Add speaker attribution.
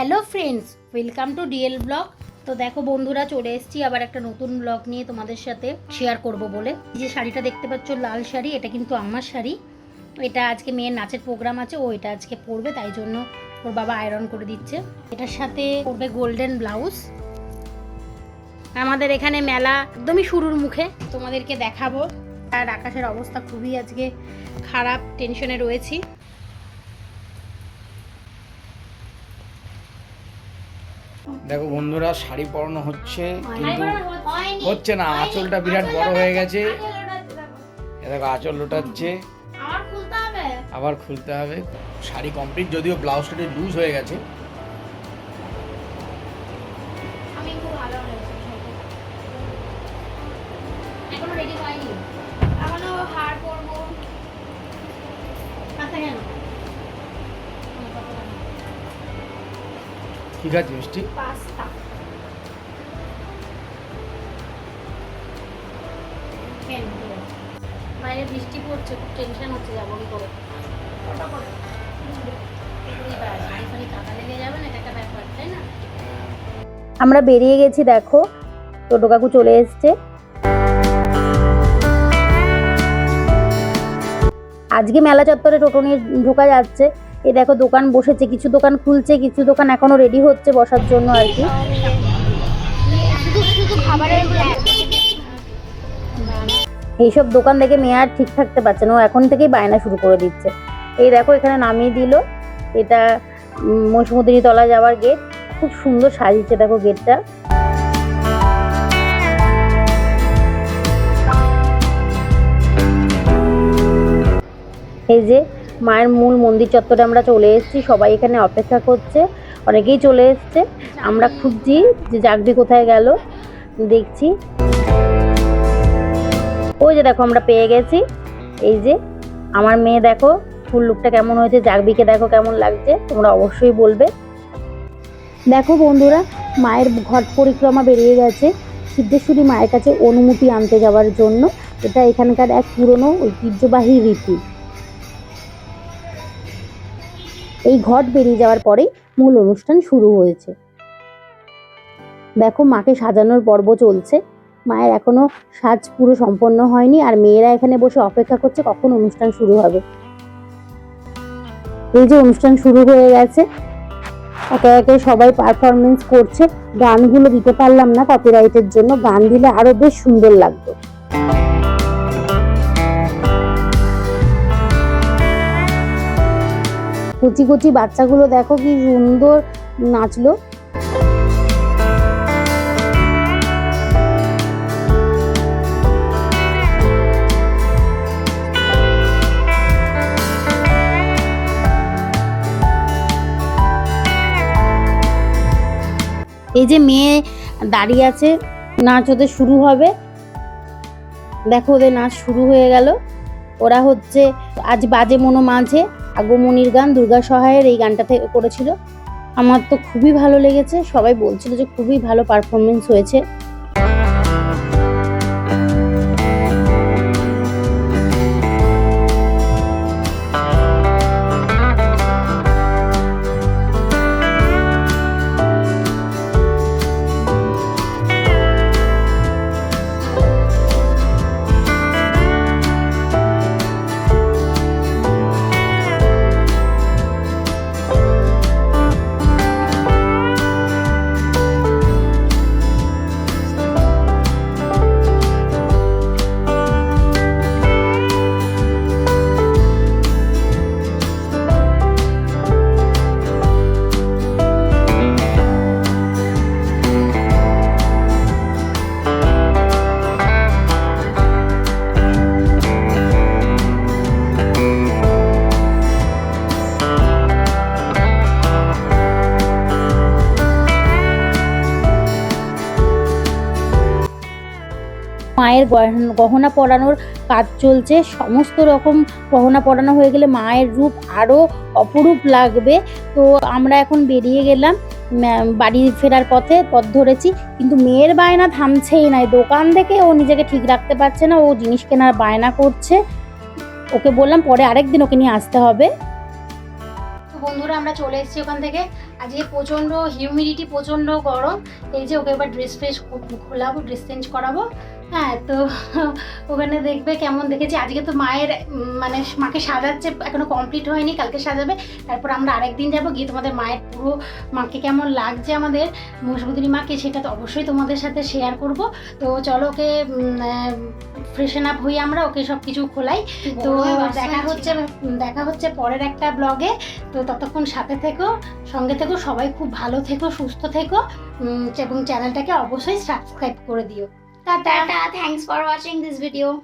Speaker 1: Hello friends, welcome to DL blog. তো দেখো বন্ধুরা, চলে এসেছি আবার একটা নতুন ব্লগ নিয়ে তোমাদের সাথে শেয়ার করব বলে। যে শাড়িটা দেখতে পাচ্ছ, লাল শাড়ি, এটা কিন্তু আমার শাড়ি। এটা আজকে মেয়ের নাচের প্রোগ্রাম আছে, ও এটা আজকে পরবে, তাই জন্য ওর বাবা আয়রন করে দিচ্ছে। এটার সাথে পরবে গোল্ডেন ব্লাউজ আমাদের এখানে মেলা একদমই শুরুর মুখে, তোমাদেরকে দেখাবো। আর আকাশের অবস্থা খুবই আজকে খারাপ টেনশনে রয়েছি।
Speaker 2: দেখো বন্ধুরা শাড়ি পরানো হচ্ছে কিন্তু হচ্ছে না আঁচলটা বিরাট বড় হয়ে গেছে। এ দেখো আঁচল লোটাচ্ছে।
Speaker 1: আমার খুলতে হবে?
Speaker 2: আবার খুলতে হবে। শাড়ি কমপ্লিট যদিও ব্লাউজটা লুজ হয়ে গেছে। ঠিক আছে মিষ্টি
Speaker 1: পাস্তা বাইরে বৃষ্টি পড়ছে খুব টেনশন হচ্ছে যাব কি করে?
Speaker 3: আমরা বেরিয়ে গেছি দেখো। টোটো কাকু চলে এসছে। আজকে মেলা চত্বরে টোটো নিয়ে ঢোকা যাচ্ছে। এই দেখো দোকান বসেছে, কিছু দোকান খুলছে, কিছু দোকান এখনও রেডি হচ্ছে বসার জন্য আর কি। এইসব দোকান দেখে মেয়ে আর ঠিক থাকতে পারছে না, ও এখন থেকেই বায়না শুরু করে দিচ্ছে। এই দেখো এখানে নামিয়ে দিল, এটা মহিষমুদিনী তলা যাওয়ার গেট খুব সুন্দর সাজিয়েছে দেখো গেটটা এই যে মায়ের মূল মন্দির চত্বরে আমরা চলে এসেছি। সবাই এখানে অপেক্ষা করছে। অনেকেই চলে এসছে। আমরা খুঁজছি যে জাগবি কোথায় গেল। দেখছি। ওই যে দেখো আমরা পেয়ে গেছি। এই যে আমার মেয়ে দেখো, ফুল লুকটা কেমন হয়েছে? জাগবিকে দেখো কেমন লাগছে? তোমরা অবশ্যই বলবে। দেখো বন্ধুরা, মায়ের ঘট পরিক্রমা বেরিয়ে গেছে। সিদ্ধেশ্বরী মায়ের কাছে অনুমতি আনতে যাওয়ার জন্য। এটা এখানকার এক পুরনো ঐতিহ্যবাহী রীতি। এই ঘট বেরিয়ে যাওয়ার পরেই মূল অনুষ্ঠান শুরু হয়েছে। দেখো, মাকে সাজানোর পর্ব চলছে। মায়ের এখনও সাজ পুরো সম্পন্ন হয়নি আর মেয়েরা এখানে বসে অপেক্ষা করছে কখন অনুষ্ঠান শুরু হবে। এই যে অনুষ্ঠান শুরু হয়ে গেছে, একে একে সবাই পারফরমেন্স করছে। গানগুলো দিতে পারলাম না কপিরাইটের জন্য, গান দিলে আরও বেশ সুন্দর লাগতো। কচি কচি বাচ্চাগুলো দেখো কি সুন্দর নাচলো। এই যে মেয়ে দাঁড়িয়ে আছে, নাচ ওদের শুরু হবে। দেখো ওদের নাচ শুরু হয়ে গেল। ওরা হচ্ছে আজ বাজে মনো মাঝে আগমনির গান, দুর্গা সহায়ের এই গানটা থেকে করেছিল। আমার তো খুবই ভালো লেগেছে। সবাই বলছিল যে খুবই ভালো পারফরমেন্স হয়েছে। মায়ের গহন- পরানোর কাজ চলছে। সমস্ত রকম গহনা পরানো হয়ে গেলে মায়ের রূপ আরও অপরূপ লাগবে। তো আমরা এখন বেরিয়ে গেলাম বাড়ি ফেরার পথে, পথ ধরেছি। কিন্তু মেয়ের বায়না থামছেই নাই দোকান থেকে ও নিজেকে ঠিক রাখতে পারছে না। ও জিনিস কেনার বায়না করছে। ওকে বললাম, পরে আরেকদিন ওকে নিয়ে আসতে হবে।
Speaker 1: তো বন্ধুরা, আমরা চলে এসেছি ওখান থেকে।
Speaker 3: আজকে প্রচণ্ড হিউমিডিটি প্রচণ্ড গরম। এই যে ওকে এবার ড্রেস ফ্রেস খোলাবো ড্রেস চেঞ্জ করাবো। হ্যাঁ তো ওখানে দেখবে কেমন দেখেছি। আজকে তো মায়ের মানে মাকে সাজাচ্ছে এখনও কমপ্লিট হয়নি কালকে সাজাবে। তারপর আমরা আরেকদিন যাব গিয়ে তোমাদের মায়ের পুরো মাকে কেমন লাগছে আমাদের মসবুদিনী মাকে সেটা তো অবশ্যই তোমাদের সাথে শেয়ার করব। তো চলো ওকে ফ্রেশন আপ হয়ে আমরা ওকে সব কিছু খোলাই তো দেখা হচ্ছে দেখা হচ্ছে পরের একটা ব্লগে তো ততক্ষণ সাথে থেকো সঙ্গে থেকো সবাই খুব ভালো থেকো সুস্থ থেকো। এবং চ্যানেলটাকে অবশ্যই সাবস্ক্রাইব করে দিও। Tata
Speaker 1: Tata, thanks for watching this video.